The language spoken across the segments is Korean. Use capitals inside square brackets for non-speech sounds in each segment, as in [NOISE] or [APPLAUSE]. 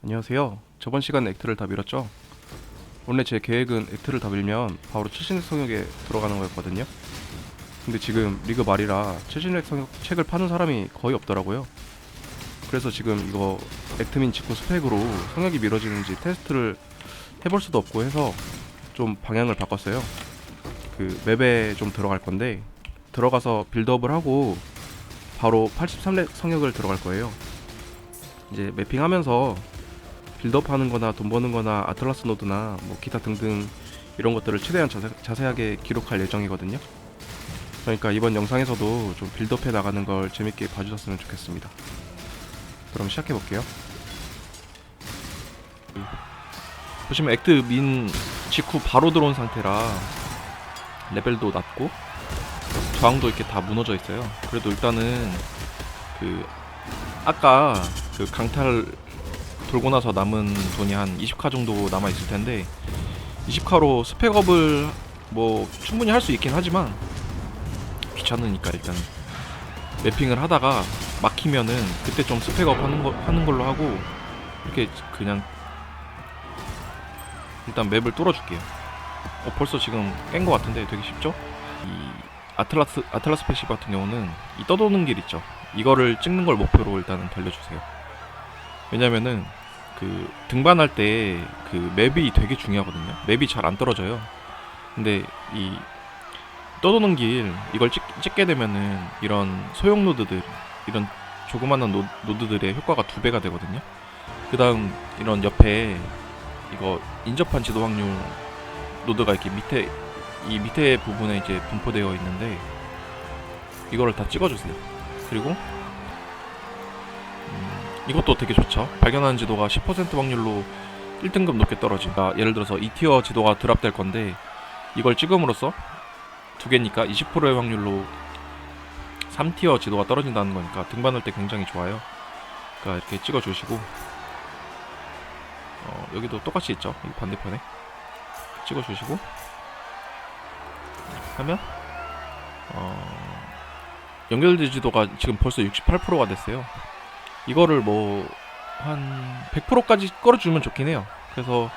안녕하세요. 저번 시간에 액트를 다 밀었죠? 원래 제 계획은 액트를 다 밀면 바로 최신의 성역에 들어가는 거였거든요. 근데 지금 리그 말이라 최신의 성역 책을 파는 사람이 거의 없더라고요. 그래서 지금 이거 액트민 직후 스펙으로 성역이 밀어지는지 테스트를 해볼 수도 없고 해서 좀 방향을 바꿨어요. 그 맵에 좀 들어갈 건데 들어가서 빌드업을 하고 바로 83렙 성역을 들어갈 거예요. 이제 매핑하면서 빌드업 하는 거나 돈 버는 거나 아틀라스 노드나 뭐 기타 등등 이런 것들을 최대한 자세, 자세 하게 기록할 예정이거든요. 그러니까 이번 영상에서도 좀 빌드업 해 나가는 걸 재밌게 봐주셨으면 좋겠습니다. 그럼 시작해 볼게요. 보시면 액트 민 직후 바로 들어온 상태라 레벨도 낮고 저항도 이렇게 다 무너져 있어요. 그래도 일단은 그 아까 그 강탈 돌고 나서 남은 돈이 한 20카 정도 남아 있을 텐데 20카로 스펙업을 뭐 충분히 할 수 있긴 하지만 귀찮으니까 일단 맵핑을 하다가 막히면은 그때 좀 스펙업 하는 거 하는 걸로 하고 이렇게 그냥 일단 맵을 뚫어줄게요. 어, 벌써 지금 깬거 같은데 되게 쉽죠? 이 아틀라스 아틀라스 패시 같은 경우는 이 떠도는 길 있죠. 이거를 찍는 걸 목표로 일단은 달려주세요. 왜냐면은 그 등반할 때 그 맵이 되게 중요하거든요. 맵이 잘 안 떨어져요. 근데 이 떠도는 길 이걸 찍, 찍게 되면은 이런 소형 노드들 이런 조그마한 노, 노드들의 효과가 두 배가 되거든요. 그다음 이런 옆에 이거 인접한 지도 확률 노드가 이렇게 밑에 이 밑에 부분에 이제 분포되어 있는데 이거를 다 찍어주세요. 그리고 음, 이것도 되게 좋죠. 발견하는 지도가 10% 확률로 1등급 높게 떨어진 다. 예를 들어서 2티어 지도가 드랍될 건데 이걸 찍음으로써 두 개니까 20%의 확률로 3티어 지도가 떨어진다는 거니까 등반할 때 굉장히 좋아요. 그러니까 이렇게 찍어 주시고 어, 여기도 똑같이 있죠. 이 반대편에 찍어 주시고 하면 어, 연결된 지도가 지금 벌써 68%가 됐어요. 이거를 뭐 한 100%까지 끌어주면 좋긴 해요. 그래서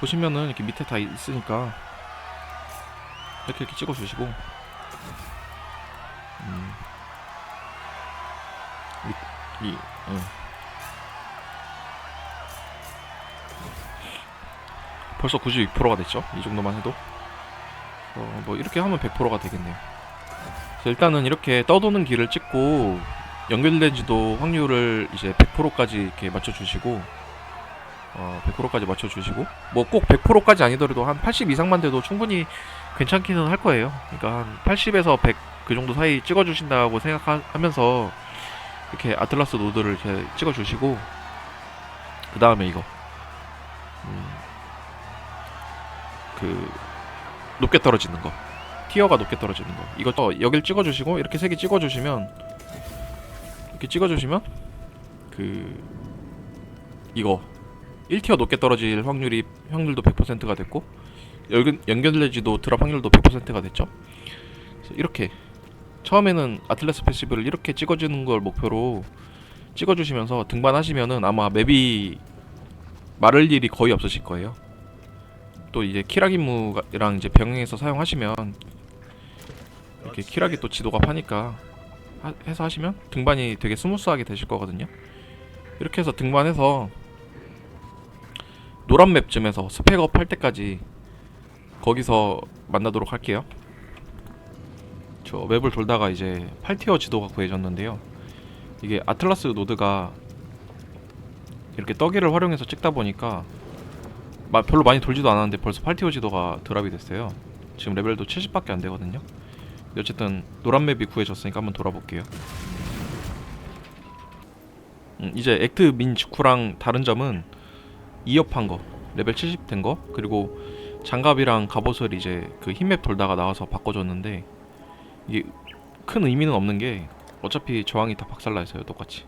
보시면은 이렇게 밑에 다 있으니까 이렇게 이렇게 찍어주시고 음, 이, 이 응. 벌써 92%가 됐죠. 이 정도만 해도 어, 뭐 이렇게 하면 100%가 되겠네요. 일단은 이렇게 떠도는 길을 찍고 연결된 지도 확률을 이제 100%까지 이렇게 맞춰주시고 어, 100%까지 맞춰주시고 뭐 꼭 100%까지 아니더라도 한 80 이상만 돼도 충분히 괜찮기는 할 거예요. 그러니까 한 80에서 100 그 정도 사이 찍어주신다고 생각하면서 이렇게 아틀라스 노드를 이렇게 찍어주시고 그 다음에 이거 음, 그 높게 떨어지는 거 티어가 높게 떨어지는 거 이것도 여길 찍어주시고 이렇게 세개 찍어주시면 이렇게 찍어주시면 그 이거 1티어 높게 떨어질 확률이 확률도 100%가 됐고 연결, 연결되지도 드랍 확률도 100%가 됐죠? 이렇게 처음에는 아틀라스 패시브를 이렇게 찍어주는 걸 목표로 찍어주시면서 등반하시면은 아마 맵이 마를 일이 거의 없으실 거예요. 또 이제 키라기무랑 이제 병행해서 사용하시면 이렇게 키라기 또 지도가 파니까 하- 해서 하시면 등반이 되게 스무스하게 되실 거거든요. 이렇게 해서 등반해서 노란 맵쯤에서 스펙업 할 때까지 거기서 만나도록 할게요. 저 맵을 돌다가 이제 8티어 지도가 구해졌는데요. 이게 아틀라스 노드가 이렇게 떠기를 활용해서 찍다 보니까 마- 별로 많이 돌지도 않았는데 벌써 8티어 지도가 드랍이 됐어요. 지금 레벨도 70밖에 안 되거든요. 어쨌든 노란 맵이 구해졌으니까 한번 돌아볼게요. 음, 이제 액트 민 직후랑 다른 점은 2업한 거, 레벨 70 된 거, 그리고 장갑이랑 갑옷을 이제 그 흰맵 돌다가 나와서 바꿔줬는데 이게 큰 의미는 없는 게 어차피 저항이 다 박살나 있어요 똑같이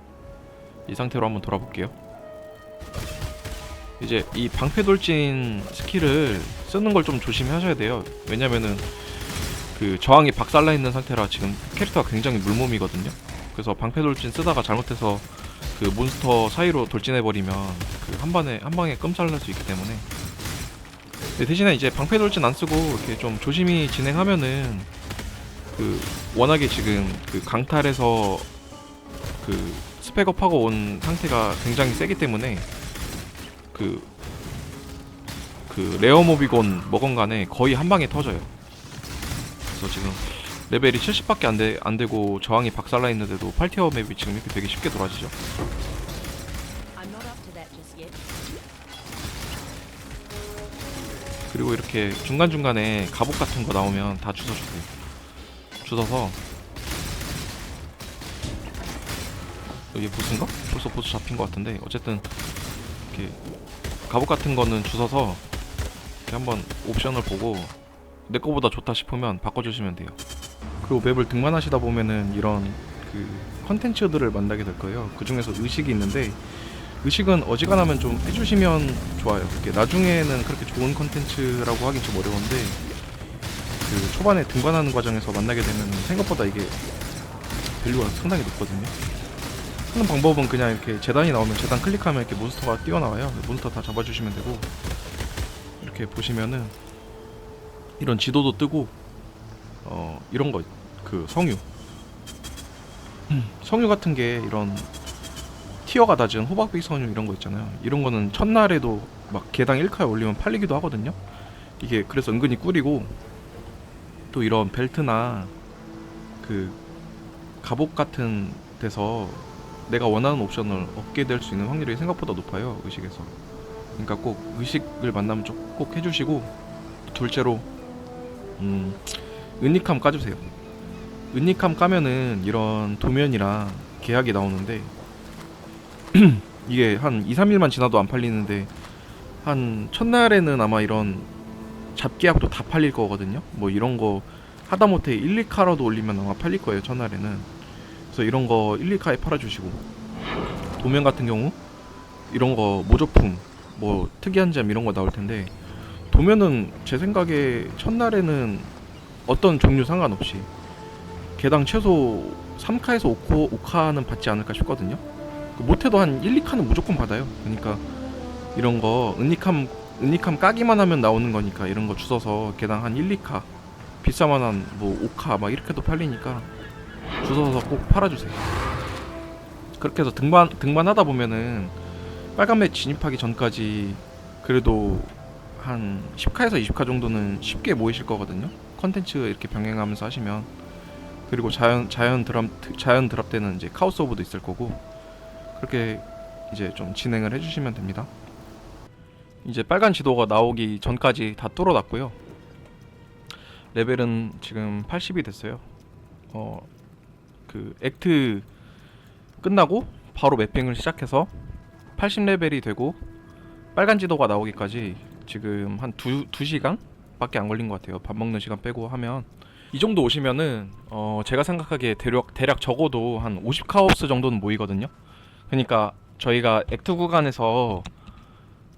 이 상태로 한번 돌아볼게요. 이제 이 방패 돌진 스킬을 쓰는 걸 좀 조심하셔야 돼요. 왜냐면은 그 저항이 박살나 있는 상태라 지금 캐릭터가 굉장히 물몸이거든요. 그래서 방패 돌진 쓰다가 잘못해서 그 몬스터 사이로 돌진해 버리면 그 한 번에 한 방에 끔살날 수 있기 때문에 대신에 이제 방패 돌진 안 쓰고 이렇게 좀 조심히 진행하면은 그 워낙에 지금 그 강탈에서 그 스펙업하고 온 상태가 굉장히 세기 때문에 그, 그 레어 모비곤 먹은 간에 거의 한 방에 터져요. 그래서 지금 레벨이 70밖에 안, 돼, 안 되고 저항이 박살나 있는데도 8티어 맵이 지금 이렇게 되게 쉽게 돌아지죠. 그리고 이렇게 중간중간에 갑옷 같은 거 나오면 다 주워주세요. 주워서 여기 보스인가? 벌써 보스 잡힌 것 같은데 어쨌든 이렇게 갑옷 같은 거는 주워서 이렇게 한번 옵션을 보고 내 거보다 좋다 싶으면 바꿔주시면 돼요. 그리고 맵을 등반하시다 보면은 이런 그 컨텐츠들을 만나게 될 거예요. 그 중에서 의식이 있는데 의식은 어지간하면 좀 해주시면 좋아요. 그게 나중에는 그렇게 좋은 컨텐츠라고 하긴 좀 어려운데 그 초반에 등반하는 과정에서 만나게 되면 생각보다 이게 밸류가 상당히 높거든요. 하는 방법은 그냥 이렇게 재단이 나오면 재단 클릭하면 이렇게 몬스터가 뛰어나와요. 몬스터 다 잡아주시면 되고 이렇게 보시면은 이런 지도도 뜨고 어 이런 거 그 성유 성유 같은 게 이런 티어가 낮은 호박비 선유 이런 거 있잖아요. 이런 거는 첫날에도 막 개당 1카에 올리면 팔리기도 하거든요. 이게 그래서 은근히 꿀이고 또 이런 벨트나 그 갑옷 같은 데서 내가 원하는 옵션을 얻게 될 수 있는 확률이 생각보다 높아요. 의식에서. 그러니까 꼭 의식을 만나면 좀꼭 해주시고 둘째로 음 은닉함 까주세요. 은닉함 까면은 이런 도면이랑 계약이 나오는데 [CLEARS THROAT] 이게 한 2, 3일만 지나도 안 팔리는데 한 첫날에는 아마 이런 잡계약도 다 팔릴 거거든요. 뭐 이런 거 하다못해 1, 2카라도 올리면 아마 팔릴 거예요. 첫날에는. 그래서 이런 거 1, 2카에 팔아주시고 도면 같은 경우 이런 거 모조품 뭐 특이한 점 이런 거 나올 텐데 도면은 제 생각에 첫날에는 어떤 종류 상관없이 개당 최소 3카에서 5코, 5카는 받지 않을까 싶거든요. 그 못해도 한 1, 2카는 무조건 받아요. 그러니까 이런 거 은닉함 은닉함 까기만 하면 나오는 거니까 이런 거 주워서 개당 한 1, 2카 비싸만 한 뭐 5카 막 이렇게도 팔리니까 주워서 꼭 팔아주세요. 그렇게 해서 등반 등반하다 보면은 빨간 맵 진입하기 전까지 그래도 한 10카에서 20카 정도는 쉽게 모이실 거거든요. 컨텐츠 이렇게 병행하면서 하시면 그리고 자연 자연 드랍 자연 드랍 때는 이제 카오스 오브도 있을 거고 그렇게 이제 좀 진행을 해주시면 됩니다. 이제 빨간 지도가 나오기 전까지 다 뚫어놨고요. 레벨은 지금 80이 됐어요. 어, 그 액트 끝나고 바로 맵핑을 시작해서 80레벨이 되고 빨간 지도가 나오기까지 지금 한 두, 두 시간 밖에 안 걸린 것 같아요. 밥 먹는 시간 빼고 하면 이 정도 오시면은 어, 제가 생각하기에 대략, 대략 적어도 한 50카오스 정도는 모이거든요. 그러니까 저희가 액트 구간에서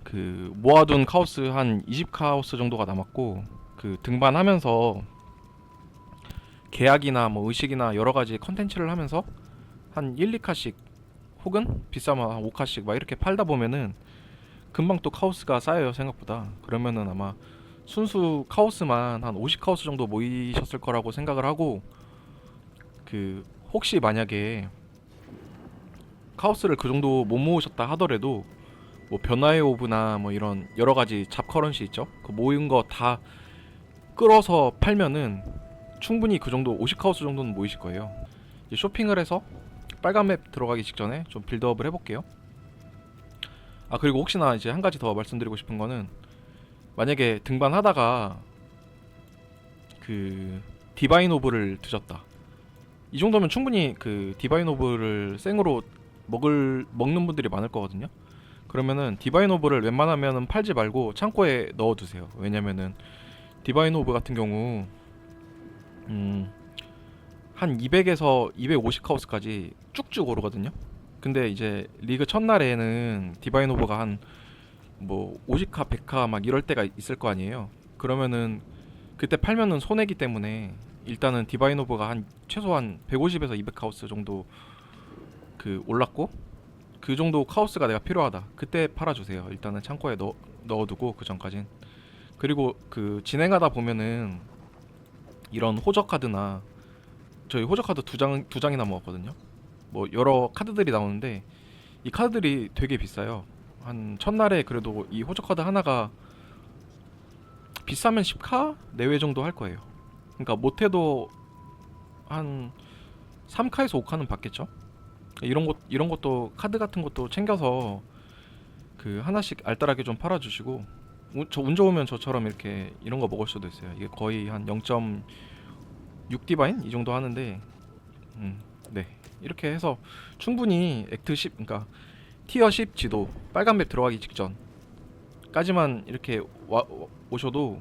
그 모아둔 카오스 한 20카오스 정도가 남았고 그 등반하면서 계약이나 뭐 의식이나 여러 가지 컨텐츠를 하면서 한 1, 2카씩 혹은 비싸면 한 5카씩 막 이렇게 팔다 보면은 금방 또 카오스가 쌓여요 생각보다 그러면은 아마 순수 카오스만 한 50 카오스 정도 모이셨을 거라고 생각을 하고 그 혹시 만약에 카오스를 그 정도 못 모으셨다 하더라도 뭐 변화의 오브나 뭐 이런 여러 가지 잡커런시 있죠. 그 모인 거 다 끌어서 팔면은 충분히 그 정도 50카우스 정도는 모이실 거예요. 쇼핑을 해서 빨간 맵 들어가기 직전에 좀 빌드업을 해볼게요. 아 그리고 혹시나 이제 한 가지 더 말씀드리고 싶은 거는 만약에 등반하다가 그 디바인 오브를 드셨다. 이 정도면 충분히 그 디바인 오브를 생으로 먹을 먹는 분들이 많을 거거든요. 그러면은 디바인 오브를 웬만하면은 팔지 말고 창고에 넣어 두세요. 왜냐면은 디바인 오브 같은 경우 음, 한 200에서 250 카우스까지 쭉쭉 오르거든요. 근데 이제 리그 첫날에는 디바인 오브가 한 뭐 50카, 100카 막 이럴 때가 있을 거 아니에요. 그러면은 그때 팔면은 손해기 때문에 일단은 디바인 오브가 한 최소한 150에서 200 카우스 정도 그 올랐고 그 정도 카오스가 내가 필요하다. 그때 팔아주세요. 일단은 창고에 넣, 넣어두고 그 전까진. 그리고 그 진행하다 보면은 이런 호적 카드나 저희 호적 카드 두 장 두 장이나 모았거든요. 뭐 여러 카드들이 나오는데 이 카드들이 되게 비싸요. 한 첫날에 그래도 이 호적 카드 하나가 비싸면 10카 내외 정도 할 거예요. 그러니까 못해도 한 3카에서 5카는 받겠죠. 이런 것 이런 것도 카드 같은 것도 챙겨서 그 하나씩 알뜰하게 좀 팔아주시고 운, 저운 좋으면 저처럼 이렇게 이런 거 먹을 수도 있어요. 이게 거의 한 0.6 디바인 이 정도 하는데 음, 네 이렇게 해서 충분히 액트 10 그러니까 티어 10 지도 빨간 맵 들어가기 직전까지만 이렇게 와, 오셔도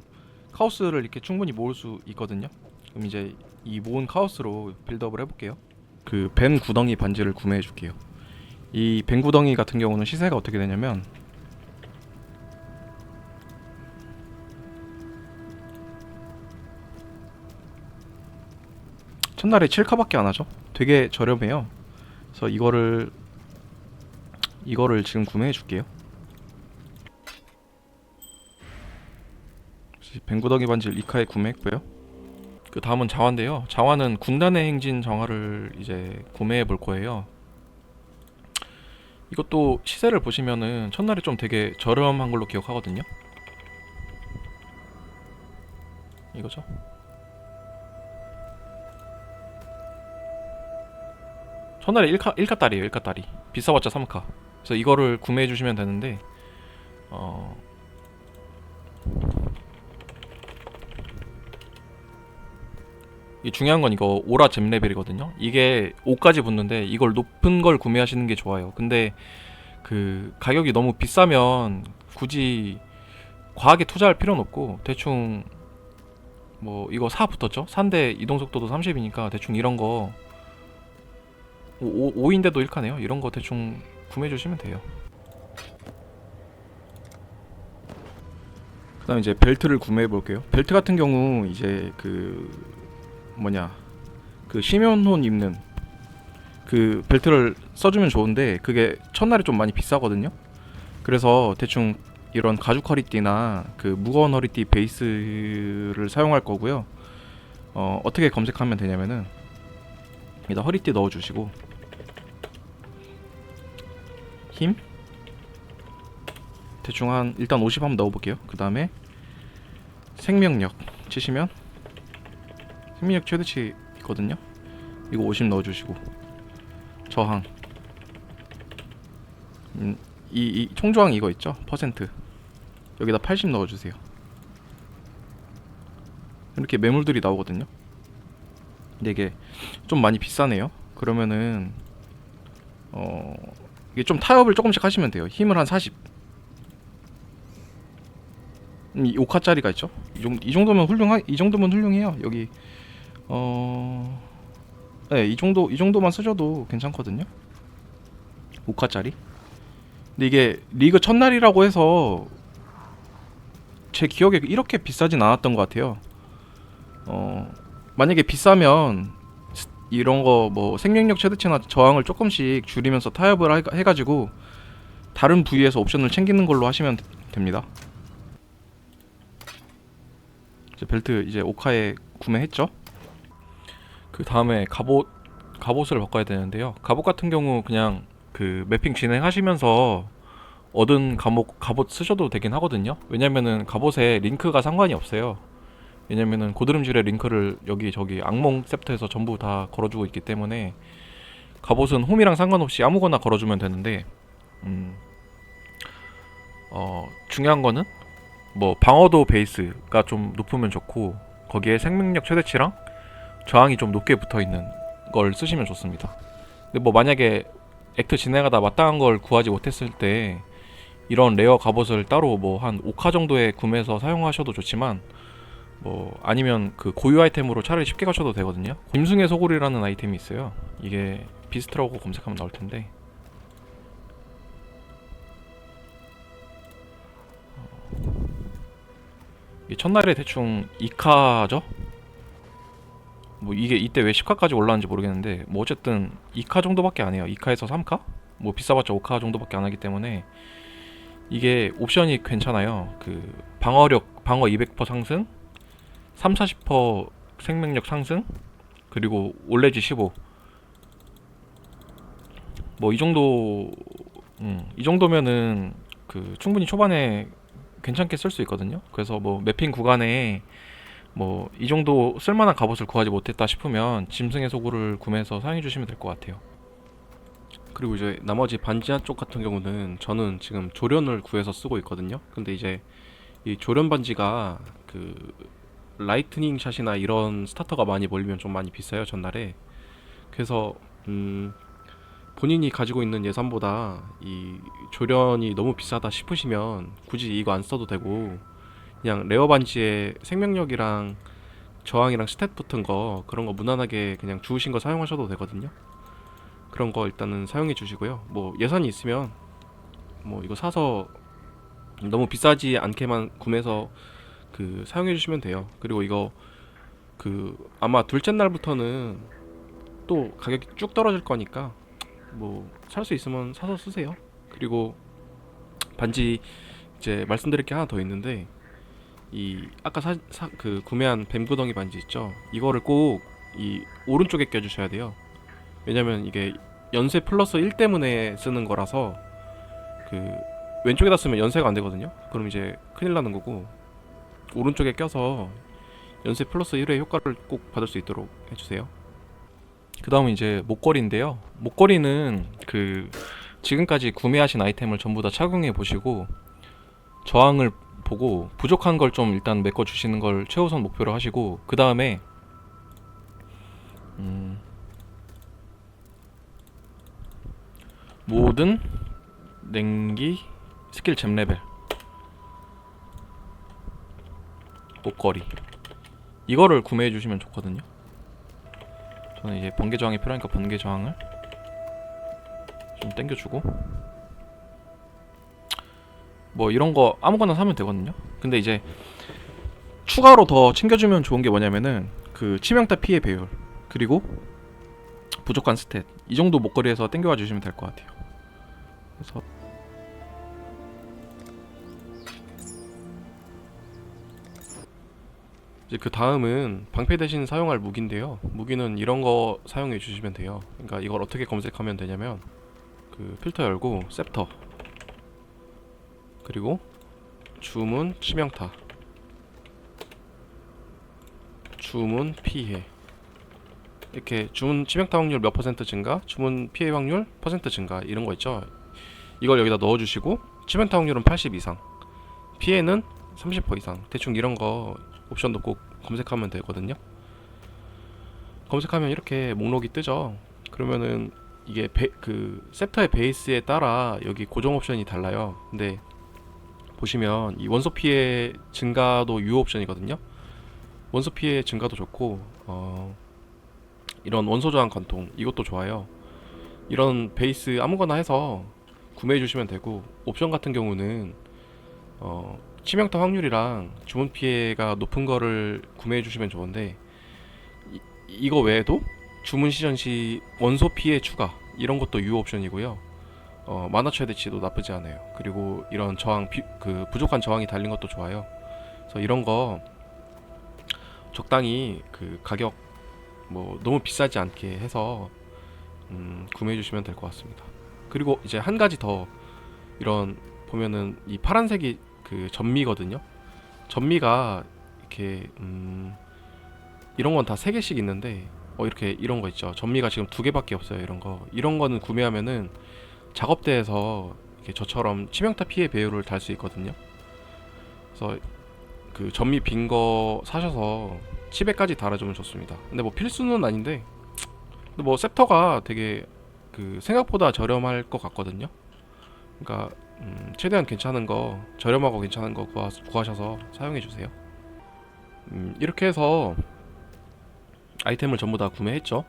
카오스를 이렇게 충분히 모을 수 있거든요. 그럼 이제 이 모은 카오스로 빌드업을 해볼게요. 그 벤 구덩이 반지를 구매해 줄게요. 이 벤 구덩이 같은 경우는 시세가 어떻게 되냐면 첫날에 7카밖에 안 하죠. 되게 저렴해요. 그래서 이거를 이거를 지금 구매해 줄게요. 뱅구덩이 반지를 2카에 구매했고요. 그 다음은 자화인데요. 자화는 군단의 행진 정화를 이제 구매해 볼 거예요. 이것도 시세를 보시면은 첫날에 좀 되게 저렴한 걸로 기억하거든요. 이거죠. 첫날에 1카, 1카 딸이에요. 1카 딸이. 비싸봤자 3카. 그래서 이거를 구매해 주시면 되는데 어 이 중요한 건 이거 오라 잼 레벨이거든요. 이게 5까지 붙는데 이걸 높은 걸 구매하시는 게 좋아요. 근데 그 가격이 너무 비싸면 굳이 과하게 투자할 필요는 없고 대충 뭐 이거 4 붙었죠? 4인데 이동 속도도 30이니까 대충 이런 거 5, 5인데도 1카네요. 이런 거 대충 구매해 주시면 돼요. 그 다음 이제 벨트를 구매해 볼게요. 벨트 같은 경우 이제 그 뭐냐 그 심연혼 입는 그 벨트를 써주면 좋은데 그게 첫날에 좀 많이 비싸거든요. 그래서 대충 이런 가죽 허리띠나 그 무거운 허리띠 베이스를 사용할 거고요. 어, 어떻게 검색하면 되냐면은 여기다 허리띠 넣어주시고 힘 대충 한 일단 50 한번 넣어볼게요. 그 다음에 생명력 치시면 생명력 최대치 있거든요. 이거 50 넣어주시고 저항 음, 이, 이 총저항 이거 있죠? 퍼센트 여기다 80 넣어주세요. 이렇게 매물들이 나오거든요. 근데 이게 좀 많이 비싸네요. 그러면은 어 이게 좀 타협을 조금씩 하시면 돼요. 힘을 한 40. 음, 이 5카짜리가 있죠. 이, 정, 이 정도면 훌륭하 이 정도면 훌륭해요. 여기 어 네, 이 정도 이 정도만 쓰셔도 괜찮거든요. 5카짜리. 근데 이게 리그 첫날이라고 해서 제 기억에 이렇게 비싸진 않았던 것 같아요. 어 만약에 비싸면 스- 이런 거 뭐 생명력 최대치나 저항을 조금씩 줄이면서 타협을 하- 해가지고 다른 부위에서 옵션을 챙기는 걸로 하시면 되- 됩니다. 이제 벨트 이제 오카에 구매했죠. 그 다음에 갑옷 갑옷을 바꿔야 되는데요. 갑옷 같은 경우 그냥 그 매핑 진행하시면서 얻은 갑옷 갑옷 쓰셔도 되긴 하거든요. 왜냐면은 갑옷에 링크가 상관이 없어요. 왜냐면은 고드름질의 링크를 여기 저기 악몽 셉트에서 전부 다 걸어주고 있기 때문에 갑옷은 홈이랑 상관없이 아무거나 걸어주면 되는데 음, 어, 중요한 거는 뭐 방어도 베이스가 좀 높으면 좋고 거기에 생명력 최대치랑 저항이 좀 높게 붙어 있는 걸 쓰시면 좋습니다. 근데 뭐 만약에 액트 진행하다 마땅한 걸 구하지 못했을 때 이런 레어 갑옷을 따로 뭐 한 5카 정도에 구매해서 사용하셔도 좋지만 뭐 아니면 그 고유 아이템으로 차라리 쉽게 가셔도 되거든요. 짐승의 소굴이라는 아이템이 있어요. 이게 비스트라고 검색하면 나올 텐데 이 첫날에 대충 2카죠? 뭐 이게 이때 왜 10카까지 올라왔는지 모르겠는데 뭐 어쨌든 2카 정도밖에 안 해요. 2카에서 3카? 뭐 비싸봤자 5카 정도밖에 안 하기 때문에 이게 옵션이 괜찮아요. 그 방어력 방어 200% 상승, 3, 40% 생명력 상승, 그리고 올레지 15. 뭐 이 정도 음, 이 정도면은 그 충분히 초반에 괜찮게 쓸 수 있거든요. 그래서 뭐 매핑 구간에 뭐 이 정도 쓸만한 갑옷을 구하지 못했다 싶으면 짐승의 소굴을 구매해서 사용해 주시면 될 것 같아요. 그리고 이제 나머지 반지하 쪽 같은 경우는 저는 지금 조련을 구해서 쓰고 있거든요. 근데 이제 이 조련 반지가 그 라이트닝 샷이나 이런 스타터가 많이 몰리면 좀 많이 비싸요 전날에. 그래서 음 본인이 가지고 있는 예산보다 이 조련이 너무 비싸다 싶으시면 굳이 이거 안 써도 되고 그냥 레어 반지에 생명력이랑 저항이랑 스탯 붙은 거 그런 거 무난하게 그냥 주우신 거 사용하셔도 되거든요. 그런 거 일단은 사용해 주시고요. 뭐 예산이 있으면 뭐 이거 사서 너무 비싸지 않게만 구매해서 그 사용해 주시면 돼요. 그리고 이거 그 아마 둘째 날부터는 또 가격이 쭉 떨어질 거니까 뭐 살 수 있으면 사서 쓰세요. 그리고 반지 이제 말씀드릴 게 하나 더 있는데 이 아까 사, 사, 그 구매한 뱀구덩이 반지 있죠. 이거를 꼭 이 오른쪽에 껴주셔야 돼요. 왜냐면 이게 연쇄 플러스 1 때문에 쓰는 거라서 그 왼쪽에다 쓰면 연쇄가 안 되거든요. 그럼 이제 큰일 나는 거고 오른쪽에 껴서 연쇄 플러스 1의 효과를 꼭 받을 수 있도록 해주세요. 그 다음은 이제 목걸이인데요. 목걸이는 그 지금까지 구매하신 아이템을 전부 다 착용해 보시고 저항을 보고 부족한 걸 좀 일단 메꿔 주시는 걸 최우선 목표로 하시고 그 다음에 음 모든 냉기 스킬 잼 레벨 목걸이 이거를 구매해 주시면 좋거든요. 저는 이제 번개 저항이 필요하니까 번개 저항을 좀 땡겨주고 뭐 이런 거 아무거나 사면 되거든요. 근데 이제 추가로 더 챙겨주면 좋은 게 뭐냐면은 그 치명타 피해 배율 그리고 부족한 스탯 이 정도 목걸이에서 땡겨와 주시면 될 것 같아요. 그래서 이제 그 다음은 방패 대신 사용할 무기인데요. 무기는 이런 거 사용해 주시면 돼요. 그러니까 이걸 어떻게 검색하면 되냐면 그 필터 열고 셉터 그리고 주문 치명타 주문 피해 이렇게 주문 치명타 확률 몇 퍼센트 증가, 주문 피해 확률 퍼센트 증가 이런 거 있죠. 이걸 여기다 넣어 주시고 치명타 확률은 80 이상, 피해는 30% 이상. 대충 이런 거 옵션도 꼭 검색하면 되거든요. 검색하면 이렇게 목록이 뜨죠. 그러면은 이게 베, 그 셉터의 베이스에 따라 여기 고정 옵션이 달라요. 근데 보시면 이 원소 피해 증가도 유 옵션이거든요. 원소 피해 증가도 좋고 어 이런 원소 저항 관통 이것도 좋아요. 이런 베이스 아무거나 해서 구매해 주시면 되고 옵션 같은 경우는 어 치명타 확률이랑 주문 피해가 높은 거를 구매해 주시면 좋은데 이, 이거 외에도 주문 시전 시 원소 피해 추가 이런 것도 유 옵션이고요. 어, 만화 최대치도 나쁘지 않아요. 그리고 이런 저항 비, 그 부족한 저항이 달린 것도 좋아요. 그래서 이런 거 적당히 그 가격 뭐 너무 비싸지 않게 해서 음, 구매해 주시면 될 것 같습니다. 그리고 이제 한 가지 더 이런 보면은 이 파란색이 그 전미거든요. 전미가 이렇게 음 이런 건 다 세 개씩 있는데 어 이렇게 이런 거 있죠. 전미가 지금 두 개밖에 없어요. 이런 거 이런 거는 구매하면은 작업대에서 이렇게 저처럼 치명타 피해 배율을 달 수 있거든요. 그래서 그 전미 빈 거 사셔서 칩에까지 달아주면 좋습니다. 근데 뭐 필수는 아닌데 근데 뭐 셉터가 되게 그 생각보다 저렴할 것 같거든요. 그러니까 음, 최대한 괜찮은 거 저렴하고 괜찮은 거 구하, 구하셔서 사용해 주세요. 음, 이렇게 해서 아이템을 전부 다 구매했죠.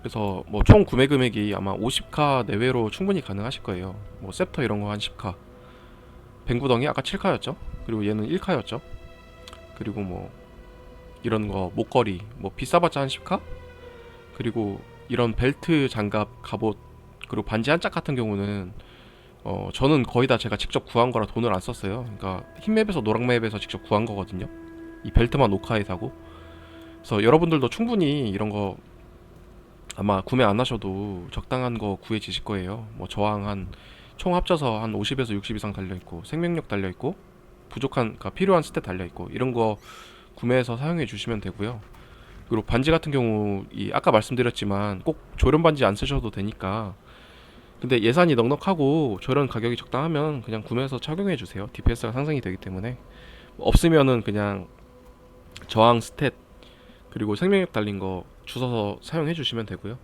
그래서 뭐 총 구매 금액이 아마 50카 내외로 충분히 가능하실 거예요. 뭐 셉터 이런 거 한 10카. 뱅구덩이 아까 7카였죠. 그리고 얘는 1카였죠. 그리고 뭐 이런 거 목걸이 뭐 비싸봤자 한 10카. 그리고 이런 벨트 장갑 갑옷 그리고 반지 한 짝 같은 경우는 어 저는 거의 다 제가 직접 구한 거라 돈을 안 썼어요. 그러니까 흰맵에서 노랑맵에서 직접 구한 거거든요. 이 벨트만 오카에 사고. 그래서 여러분들도 충분히 이런 거 아마 구매 안 하셔도 적당한 거 구해지실 거예요. 뭐 저항 한 총 합쳐서 한 50에서 60 이상 달려 있고 생명력 달려 있고 부족한 그러니까 필요한 스탯 달려 있고 이런 거 구매해서 사용해 주시면 되고요. 그리고 반지 같은 경우 이 아까 말씀드렸지만 꼭 조련 반지 안 쓰셔도 되니까 근데 예산이 넉넉하고 조련 가격이 적당하면 그냥 구매해서 착용해 주세요. DPS가 상승이 되기 때문에 없으면은 그냥 저항 스탯 그리고 생명력 달린 거 주워서 사용해 주시면 되고요.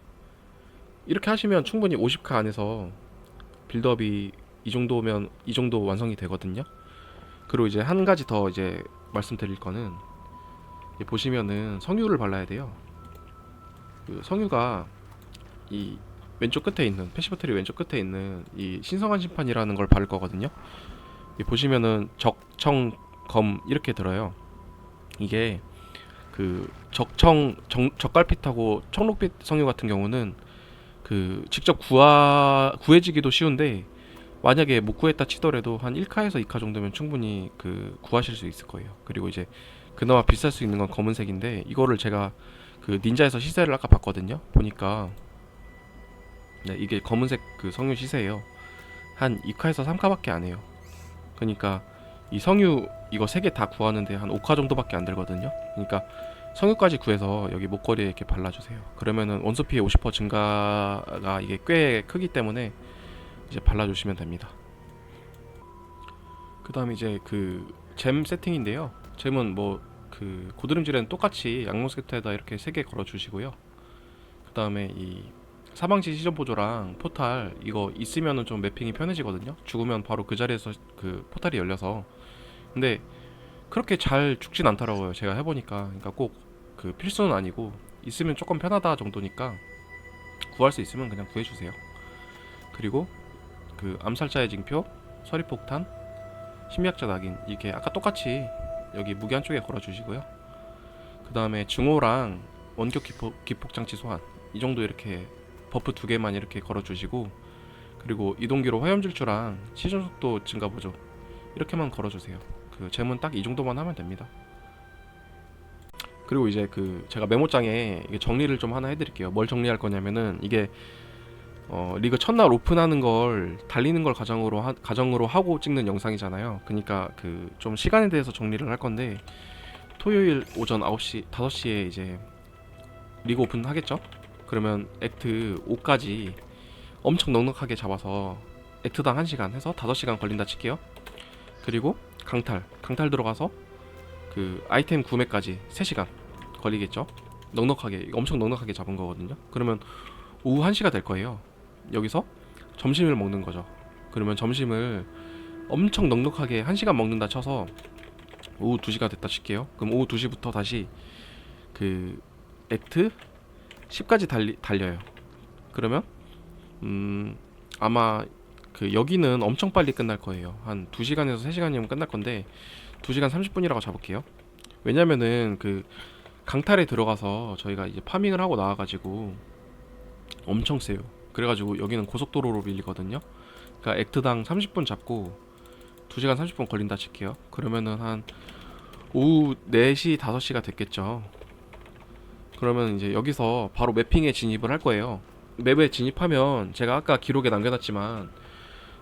이렇게 하시면 충분히 50카 안에서 빌드업이 이 정도면 이 정도 완성이 되거든요. 그리고 이제 한 가지 더 이제 말씀드릴 거는 이 보시면은 성유를 발라야 돼요. 그 성유가 이 왼쪽 끝에 있는 패시브 트리 왼쪽 끝에 있는 이 신성한 심판이라는 걸 바를 거거든요. 이 보시면은 적청 검 이렇게 들어요. 이게 그 적청 정, 적갈빛하고 청록빛 성유 같은 경우는 그 직접 구하 구해지기도 쉬운데 만약에 못 구했다 치더라도 한 1카에서 2카 정도면 충분히 그 구하실 수 있을 거예요. 그리고 이제 그나마 비쌀 수 있는 건 검은색인데 이거를 제가 그 닌자에서 시세를 아까 봤거든요. 보니까 네, 이게 검은색 그 성유 시세예요. 한 2카에서 3카밖에 안 해요. 그러니까 이 성유 이거 세 개 다 구하는데 한 5카 정도밖에 안 들거든요. 그러니까 성유까지 구해서 여기 목걸이에 이렇게 발라주세요. 그러면은 원소 피해 50% 증가가 이게 꽤 크기 때문에 이제 발라주시면 됩니다. 그 다음에 이제 그 잼 세팅인데요. 잼은 뭐 그 고드름질에는 똑같이 양모 세트에다 이렇게 세 개 걸어주시고요. 그 다음에 이 사망시 시전 보조랑 포탈 이거 있으면은 좀 매핑이 편해지거든요. 죽으면 바로 그 자리에서 그 포탈이 열려서 근데 그렇게 잘 죽진 않더라고요. 제가 해보니까 그러니까 꼭 그 필수는 아니고 있으면 조금 편하다 정도니까 구할 수 있으면 그냥 구해주세요. 그리고 그 암살자의 징표, 서리폭탄, 심리학자 낙인 이게 아까 똑같이 여기 무기 한쪽에 걸어주시고요. 그 다음에 증오랑 원격 기폭, 기폭장치 소환 이 정도 이렇게 버프 두 개만 이렇게 걸어주시고 그리고 이동기로 화염질주랑 시전속도 증가 보조 이렇게만 걸어주세요. 그 잼은 딱이 정도만 하면 됩니다. 그리고 이제 그 제가 메모장에 정리를 좀 하나 해드릴게요. 뭘 정리할 거냐면은 이게 어, 리그 첫날 오픈하는 걸 달리는 걸 가정으로 하, 가정으로 하고 찍는 영상이잖아요. 그러니까 그 좀 시간에 대해서 정리를 할 건데 토요일 오전 9시 5시에 이제 리그 오픈 하겠죠? 그러면 액트 5까지 엄청 넉넉하게 잡아서 액트당 1시간 해서 5시간 걸린다 칠게요. 그리고 강탈 강탈 들어가서 그 아이템 구매까지 3시간 걸리겠죠? 넉넉하게 엄청 넉넉하게 잡은 거거든요. 그러면 오후 1시가 될 거예요. 여기서 점심을 먹는 거죠. 그러면 점심을 엄청 넉넉하게 1시간 먹는다 쳐서 오후 2시가 됐다 칠게요. 그럼 오후 2시부터 다시 그 액트 10까지 달리, 달려요. 그러면 음 아마 그 여기는 엄청 빨리 끝날 거예요. 한 2시간에서 3시간이면 끝날 건데 2시간 30분이라고 잡을게요. 왜냐면은 그 강탈에 들어가서 저희가 이제 파밍을 하고 나와 가지고 엄청 세요. 그래 가지고 여기는 고속도로로 밀리거든요. 그러니까 액트당 30분 잡고 2시간 30분 걸린다 칠게요. 그러면은 한 오후 4시 5시가 됐겠죠. 그러면 이제 여기서 바로 매핑에 진입을 할 거예요. 맵에 진입하면 제가 아까 기록에 남겨놨지만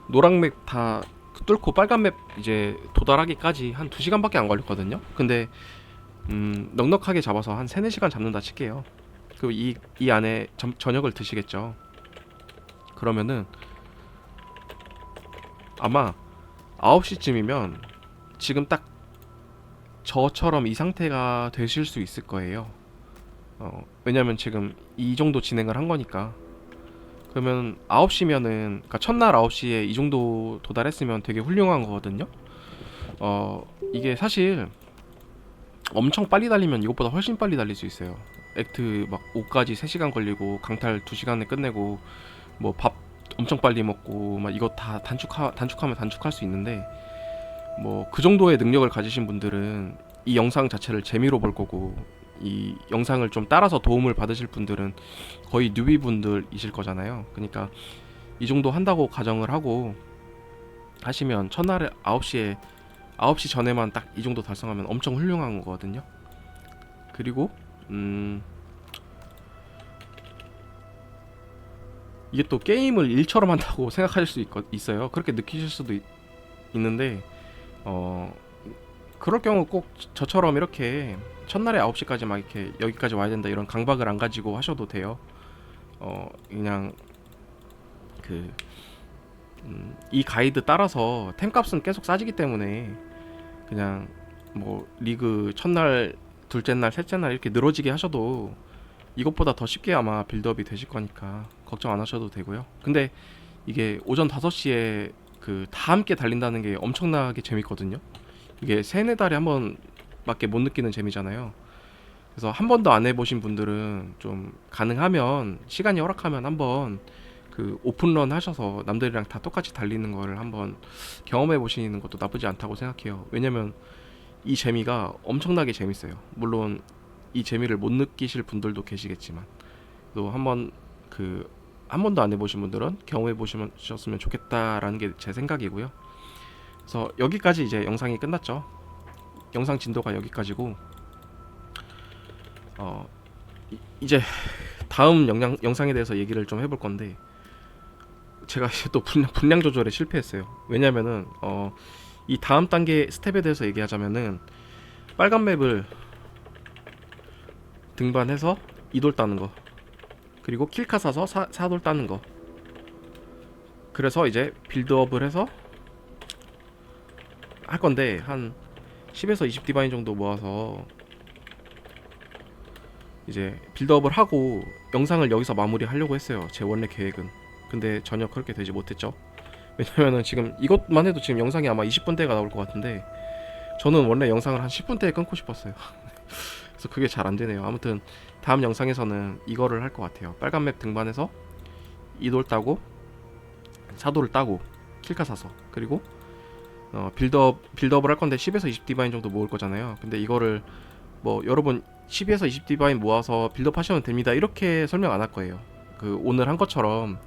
노랑 맵 다 뚫고 빨간 맵 이제 도달하기까지 한 2시간밖에 안 걸렸거든요. 근데 음, 넉넉하게 잡아서 한 3, 4시간 잡는다 칠게요. 그리고 이, 이 안에 점, 저녁을 드시겠죠. 그러면은 아마 9시쯤이면 지금 딱 저처럼 이 상태가 되실 수 있을 거예요. 어, 왜냐면 지금 이 정도 진행을 한 거니까. 그러면 9시면은 그러니까 첫날 9시에 이 정도 도달했으면 되게 훌륭한 거거든요. 어, 이게 사실 엄청 빨리 달리면 이것보다 훨씬 빨리 달릴 수 있어요. 액트 막 5까지 3시간 걸리고 강탈 2시간에 끝내고 뭐 밥 엄청 빨리 먹고 막 이거 다 단축하 단축하면 단축할 수 있는데 뭐 그 정도의 능력을 가지신 분들은 이 영상 자체를 재미로 볼 거고 이 영상을 좀 따라서 도움을 받으실 분들은 거의 뉴비 분들이실 거잖아요. 그러니까 이 정도 한다고 가정을 하고 하시면 첫날에 9시에 9시 전에만 딱 이 정도 달성하면 엄청 훌륭한 거거든요. 그리고 음 이게 또 게임을 일처럼 한다고 [LAUGHS] 생각하실 수 있, 있어요. 그렇게 느끼실 수도 있, 있는데 어 그럴 경우 꼭 저처럼 이렇게 첫날에 9시까지 막 이렇게 여기까지 와야 된다 이런 강박을 안 가지고 하셔도 돼요. 어 그냥 그 음, 이 가이드 따라서 템값은 계속 싸지기 때문에 그냥 뭐 리그 첫날, 둘째 날, 셋째 날 이렇게 늘어지게 하셔도 이것보다 더 쉽게 아마 빌드업이 되실 거니까 걱정 안 하셔도 되고요. 근데 이게 오전 5시에 그 다 함께 달린다는 게 엄청나게 재밌거든요. 이게 세네 달에 한 번밖에 못 느끼는 재미잖아요. 그래서 한 번도 안 해보신 분들은 좀 가능하면 시간이 허락하면 한번 그 오픈런 하셔서 남들이랑 다 똑같이 달리는 거를 한번 경험해 보시는 것도 나쁘지 않다고 생각해요. 왜냐면 이 재미가 엄청나게 재밌어요. 물론 이 재미를 못 느끼실 분들도 계시겠지만 또 한번 그 한 번도 안 해보신 분들은 경험해 보시면 좋겠다라는 게 제 생각이고요. 그래서 여기까지 이제 영상이 끝났죠. 영상 진도가 여기까지고 어 이- 이제 다음 영상 영상에 대해서 얘기를 좀 해볼 건데 제가 이제 또 분량, 분량 조절에 실패했어요. 왜냐면은 어 이 다음 단계 스텝에 대해서 얘기하자면은 빨간 맵을 등반해서 이돌 따는 거 그리고 킬카 사서 사, 사돌 따는 거 그래서 이제 빌드업을 해서 할 건데 한 10에서 20 디바인 정도 모아서 이제 빌드업을 하고 영상을 여기서 마무리하려고 했어요. 제 원래 계획은. 근데 전혀 그렇게 되지 못했죠. 왜냐면은 지금 이것만 해도 지금 영상이 아마 20분대가 나올 것 같은데 저는 원래 영상을 한 10분대에 끊고 싶었어요. [LAUGHS] 그래서 그게 잘 안 되네요. 아무튼 다음 영상에서는 이거를 할 것 같아요. 빨간 맵 등반해서 이돌 따고 사도를 따고 킬카 사서 그리고 어, 빌드업 빌드업을 할 건데 10에서 20 디바인 정도 모을 거잖아요. 근데 이거를 뭐 여러분 10에서 20 디바인 모아서 빌드업 하시면 됩니다. 이렇게 설명 안 할 거예요. 그 오늘 한 것처럼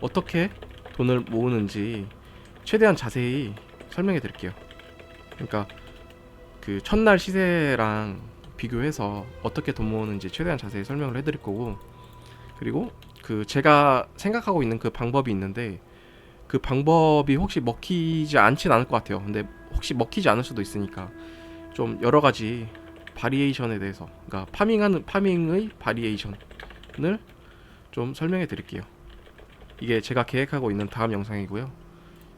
어떻게 돈을 모으는지 최대한 자세히 설명해 드릴게요. 그러니까 그 첫날 시세랑 비교해서 어떻게 돈 모으는지 최대한 자세히 설명을 해 드릴 거고 그리고 그 제가 생각하고 있는 그 방법이 있는데 그 방법이 혹시 먹히지 않진 않을 것 같아요. 근데 혹시 먹히지 않을 수도 있으니까 좀 여러 가지 바리에이션에 대해서 그러니까 파밍하는 파밍의 바리에이션을 좀 설명해 드릴게요. 이게 제가 계획하고 있는 다음 영상이고요.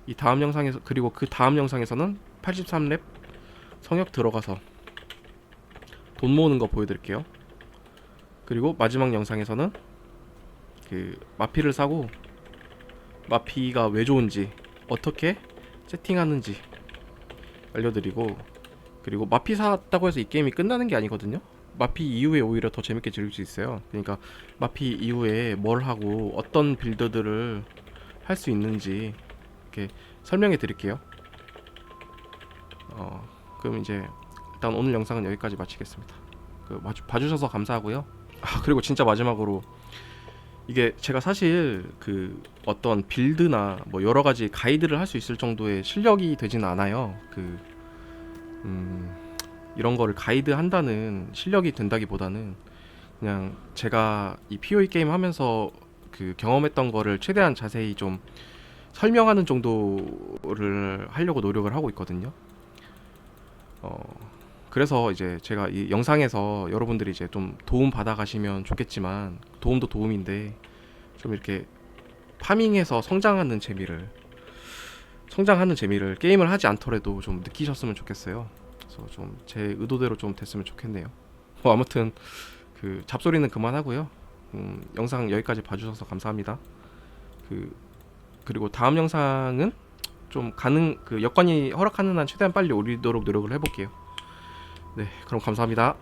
이 다음 영상에서 그리고 그 다음 영상에서는 83렙 성역 들어가서 돈 모으는 거 보여드릴게요. 그리고 마지막 영상에서는 그 마피를 사고 마피가 왜 좋은지 어떻게 세팅하는지 알려드리고 그리고 마피 샀다고 해서 이 게임이 끝나는 게 아니거든요. 마피 이후에 오히려 더 재밌게 즐길 수 있어요. 그러니까 마피 이후에 뭘 하고 어떤 빌드들을 할 수 있는지 이렇게 설명해 드릴게요. 어, 그럼 이제 일단 오늘 영상은 여기까지 마치겠습니다. 그 봐주, 봐주셔서 감사하고요. 아 그리고 진짜 마지막으로 이게 제가 사실 그 어떤 빌드나 뭐 여러 가지 가이드를 할 수 있을 정도의 실력이 되지는 않아요. 그 음, 이런 거를 가이드 한다는 실력이 된다기보다는 그냥 제가 이 POE 게임 하면서 그 경험했던 거를 최대한 자세히 좀 설명하는 정도를 하려고 노력을 하고 있거든요. 어, 그래서 이제 제가 이 영상에서 여러분들이 이제 좀 도움 받아 가시면 좋겠지만 도움도 도움인데 좀 이렇게 파밍해서 성장하는 재미를 성장하는 재미를 게임을 하지 않더라도 좀 느끼셨으면 좋겠어요. 그래서 좀 제 의도대로 좀 됐으면 좋겠네요. 뭐 아무튼 그 잡소리는 그만하고요. 음, 영상 여기까지 봐주셔서 감사합니다. 그 그리고 다음 영상은 좀 가능 그 여건이 허락하는 한 최대한 빨리 올리도록 노력을 해볼게요. 네, 그럼 감사합니다.